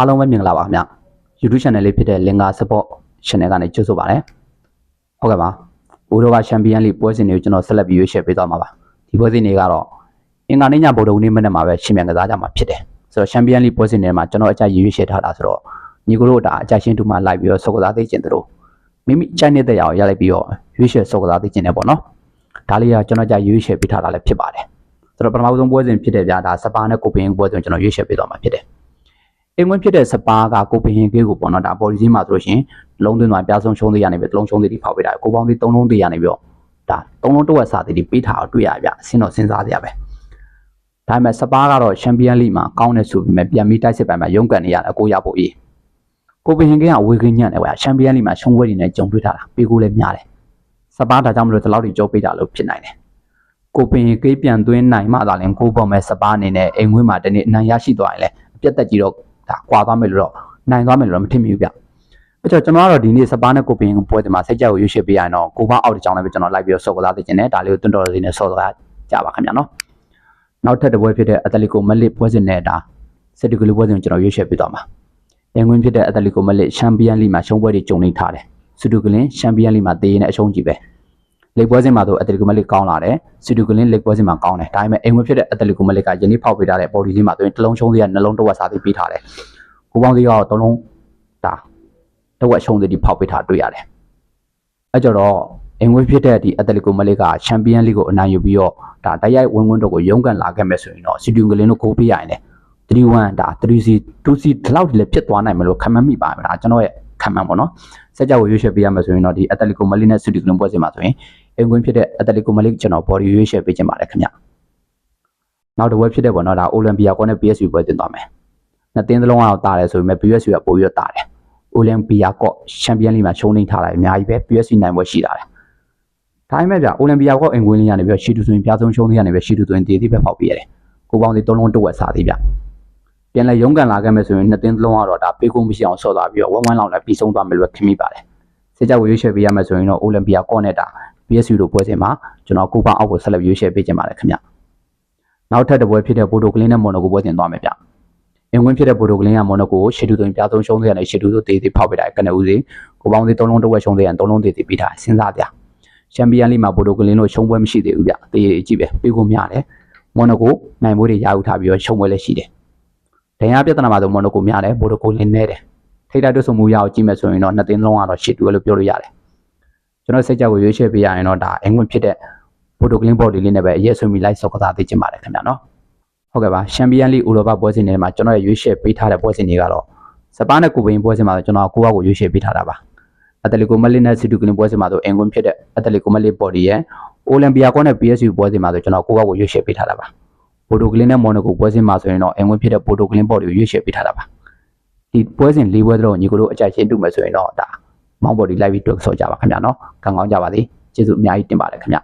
အားလုံးပဲမင်္ဂလာပါခင်ဗျ YouTube channel လေးဖြစ်တဲ့ Linga Support Channel ကနေကြိုဆိုပါရစေဟုတ်ကဲ့ပါဦးတို့ကချန်ပီယံလိပွဲစဉ်တွေကိုကျွန်တော်ဆက်လက်ပြီးရွေးချယ်ပေးသွားမှာပါဒီပွဲစဉ်တွေကတော့အင်္ဂါနေ့ညဗုဒ္ဓဦးနေ့မနေ့မှာပဲရှင်မြန်ကစားကြမှာဖြစ်တယ်ဆိုတော့ချန်ပီယံလိပွဲစဉ်တွေမှာကျွန်တော်အကြိုက်ရွေးချယ်ထားတာဆိုတော့ညီကိုတို့ဒါအကြိုက်ရှင်းတူမှလိုက်ပြီးတော့စောကစားသိကျင်တို့မိမိကြိုက်နေတဲ့ရအောင်ရလိုက်ပြီးတော့ရွေးချယ်စောကစားသိကျင်တယ်ပေါ့နော်ဒါလေးကကျွန်တော်ကြိုက်ရွေးချယ်ပေးထားတာလည်းဖြစ်ပါတယ်ဆိုတော့ပထမဆုံးပွဲစဉ်ဖြစ်တဲ့ဗျာဒါစပါနဲ့ကိုပင်းပွဲစဉ်ကျွန်တော်ရွေးချယ်ပေးသွားမှာဖြစ်တယ် အင်ဝင်ဖြစ်တဲ့စပါးကကိုပင်ရင်ကေးကိုပေါ့နော်ဒါပေါ်လီကြီးမှာဆိုလို့ရှိရင်လုံးသွင်းသွားပြားဆုံးရှုံးသေးရနေပြီလုံးရှုံးသေးပြီးဖောက်ပေးတာကိုပေါင်းသေးသုံးလုံးသေးရနေပြီးတော့ဒါသုံးလုံးတစ်ဝက်စာသေးပြီးပေးထားအောင်တွေ့ရပြအစင်းတော့စဉ်းစားကြရပဲဒါပေမဲ့စပါးကတော့ချန်ပီယံလိမှာကောင်းတယ်ဆိုပေမဲ့ပြန်ပြီးတိုက်စစ်ပိုင်းမှာရုန်းကန်နေရတယ်ကိုရဖို့အေးကိုပင်ရင်ကေးကအဝေးကင်းညံ့တယ်ကွာချန်ပီယံလိမှာရှုံးပွဲတွေနဲ့ကြုံတွေ့ထားတာပေးကိုလည်းများတယ်စပါးဒါကြောင့်မလို့ဒီလောက်ထိကြောပေးတာလို့ဖြစ်နိုင်တယ်ကိုပင်ရင်ကေးပြန်သွင်းနိုင်မှသာလင်ကိုပေါ်မဲ့စပါးအနေနဲ့အိမ်ဝင်းမှာတနေ့အနံရရှိသွားရင်လည်းအပြတ်တက်ကြီးတော့ ဒါကွာသွားမယ်လို့တော့နိုင်သွားမယ်လို့တော့မထင်မိဘူးဗျအဲ့တော့ကျွန်တော်ကတော့ဒီနေ့စပါးနဲ့ကိုပင်ပွဲဒီမှာစိတ်ကြိုက်ကိုရွေးချယ်ပေးရရင်တော့ကိုဘအောက်တစ်ကြောင်းလည်းပဲကျွန်တော်လိုက်ပြီးတော့ဆော့ကစားသိချင်တယ်ဒါလေးကိုတွန်းတော်လေးနဲ့ဆော့ကစားကြပါခင်ဗျာနော်နောက်ထပ်တစ်ပွဲဖြစ်တဲ့အက်တလီကိုမလစ်ပွဲစဉ်နဲ့ဒါစက်တီဂလူပွဲစဉ်ကိုကျွန်တော်ရွေးချယ်ပေးသွားမှာအင်္ဂွင်းဖြစ်တဲ့အက်တလီကိုမလစ်ချန်ပီယံလိမှာရှုံးပွဲတွေကြုံနေထားတယ်စူတူဂလင်ချန်ပီယံလိမှာတေးရင်အရှုံးကြီးပဲ လိပွဲစဉ်မှာဆိုအက်တလီကိုမလစ်ကောင်းလာတယ်စူတူဂလင်လိပွဲစဉ်မှာကောင်းတယ်ဒါပေမဲ့အင်္ဂွင်းဖြစ်တဲ့အက်တလီကိုမလစ်ကယနေ့ဖောက်ပေးထားတဲ့ဘော်ဒီလေးမှာဆိုရင်တစ်လုံးရှုံးသေးရနှလုံးတစ်ဝက်စားသေးပေးထားတယ်ကိုပေါင်းသေးကတော့သုံးလုံးဒါတဝက်ရှုံးသေးဒီဖောက်ပေးထားတွေ့ရတယ်အဲကြတော့အင်္ဂွေဖြစ်တဲ့ဒီအက်တလီကိုမလေးကချန်ပီယံလိကိုအနိုင်ယူပြီးတော့ဒါတိုက်ရိုက်ဝင်ဝင်တော့ကိုရုန်းကန်လာခဲ့မယ်ဆိုရင်တော့စီတူဂလင်းတို့ကိုပေးရရင်လေ3-1ဒါ 3C 2C ဒီလောက်ဒီလည်းဖြစ်သွားနိုင်မလို့ခံမမိပါမယ်ဒါကျွန်တော်ရဲ့ ခံမှန်းပေါ့နော်စက်ကြောက်ကိုရွေးချယ်ပေးရမယ်ဆိုရင်တော့ဒီအက်တလီကိုမလေးနဲ့စီတူဂလင်းပွဲစဉ်မှာဆိုရင်အင်္ဂွေဖြစ်တဲ့အက်တလီကိုမလေးကျွန်တော် body ရွေးချယ်ပေးခြင်းပါတယ်ခင်ဗျနောက်တစ်ပွဲဖြစ်တဲ့ပေါ့နော်ဒါအိုလံပီယာကောနဲ့ PSV ပွဲတင်သွားမယ်နှစ်သင်းသလုံးကတော့တာတယ်ဆိုပေမဲ့ PSV ကပိုပြီးတော့တာတယ်။အိုလံပီယာကော့ချန်ပီယံလိမှာရှုံးနေထားတာအများကြီးပဲ PSV နိုင်ပွဲရှိတာတယ်။ဒါပေမဲ့ဗျအိုလံပီယာကော့အင်ကွင်းလေးကနေပြီးတော့ရှီတူဆိုရင်ပြားဆုံးရှုံးသေးရနေပဲရှီတူဆိုရင်တည်တည်ပဲဖောက်ပြရတယ်။ကိုပေါင်းစီသုံးလုံးတစ်ဝက်စားသေးဗျ။ ပြန်လဲရုန်းကန်လာခဲ့မယ်ဆိုရင်နှစ်သင်းသလုံးကတော့ဒါပေးကုန်မရှိအောင်ဆော့သွားပြီးတော့ဝမ်းဝမ်းလောက်လည်းပြီးဆုံးသွားမယ်လို့ခင်မိပါတယ်။စစ်ကြောက်ကိုရွေးချယ်ပေးရမယ်ဆိုရင်တော့အိုလံပီယာကော့နဲ့တာ PSV တို့ပွဲစဉ်မှာကျွန်တော်ကိုပေါင်းအောက်ကိုဆက်လက်ရွေးချယ်ပေးခြင်းပါတယ်ခင်ဗျ။နောက်ထပ်တစ်ပွဲဖြစ်တဲ့ပိုတိုကလင်းနဲ့မော်နိုကိုပွဲတင်သွားမယ်ဗျ။အင်ဝင်ဖြစ်တဲ့ပိုတိုကလင်းကမော်နိုကိုရှီတူသွင်းပြားဆုံးရှုံးသေးတယ်ရှီတူဆိုတေးသေးဖောက်ပေးတာကနေဦးစီကိုပေါင်းသေး၃လုံးတစ်ဝက်ရှုံးသေးရင်၃လုံးတေးသေးပြီးတာစဉ်းစားပြချန်ပီယံလိမှာပိုတိုကလင်းတို့ရှုံးပွဲမရှိသေးဘူးဗျတေးရကြည့်ပဲပြီးကိုများတယ်မော်နိုကိုနိုင်ပွဲတွေရယူထားပြီးတော့ရှုံးပွဲလည်းရှိတယ် ဒဏ်ရာပြဿနာမှာဆိုမော်နိုကိုများတယ်ပိုတိုကိုလင်းနေတယ်ထိတ်တိုက်တွဆုံမှုရအောင်ကြည့်မယ်ဆိုရင်တော့နှစ်သင်းလုံးကတော့ရှီတူလို့ပြောလို့ရတယ်ကျွန်တော်စိတ်ကြောက်ကိုရွေးချယ်ပေးရရင်တော့ဒါအင်ဝင်ဖြစ်တဲ့ပိုတိုကလင်းဘော်ဒီလေးနဲ့ပဲအရက်ဆွေးမီလိုက်စောက်ကစားသိချင်ပါတယ်ခင်ဗျာနော်ဟုတ်ကဲ့ပါချန်ပီယံလိဥရောပပွဲစဉ်တွေမှာကျွန်တော်ရဲ့ရွေးချယ်ပေးထားတဲ့ပွဲစဉ်တွေကတော့စပါးနဲ့ကိုပင်းပွဲစဉ်မှာကျွန်တော်ကိုယ့်အကိုရွေးချယ်ပေးထားတာပါအတလီကိုမလီနဲ့စီတူကလင်ပွဲစဉ်မှာဆိုအင်ကွန်းဖြစ်တဲ့အတလီကိုမလီဘော်ဒီရဲ့အိုလံပီယာကောနဲ့ PSU ပွဲစဉ်မှာဆိုကျွန်တော်ကိုယ့်အကိုရွေးချယ်ပေးထားတာပါ ပိုတိုကလင်နဲ့မော်နိုကိုပွဲစဉ်မှာဆိုရင်တော့အင်ကွန်းဖြစ်တဲ့ပိုတိုကလင်ဘော်ဒီကိုရွေးချယ်ပေးထားတာပါဒီပွဲစဉ်၄ပွဲတော့ညီကိုတို့အကြိုက်ရှင်းတူမယ်ဆိုရင်တော့ဒါမောင်းဘော်ဒီလိုက်ပြီးတွေ့ဆော့ကြပါခင်ဗျာနော်ကံကောင်းကြပါစေကျေးဇူးအများကြီးတင်ပါတယ်ခင်ဗျာ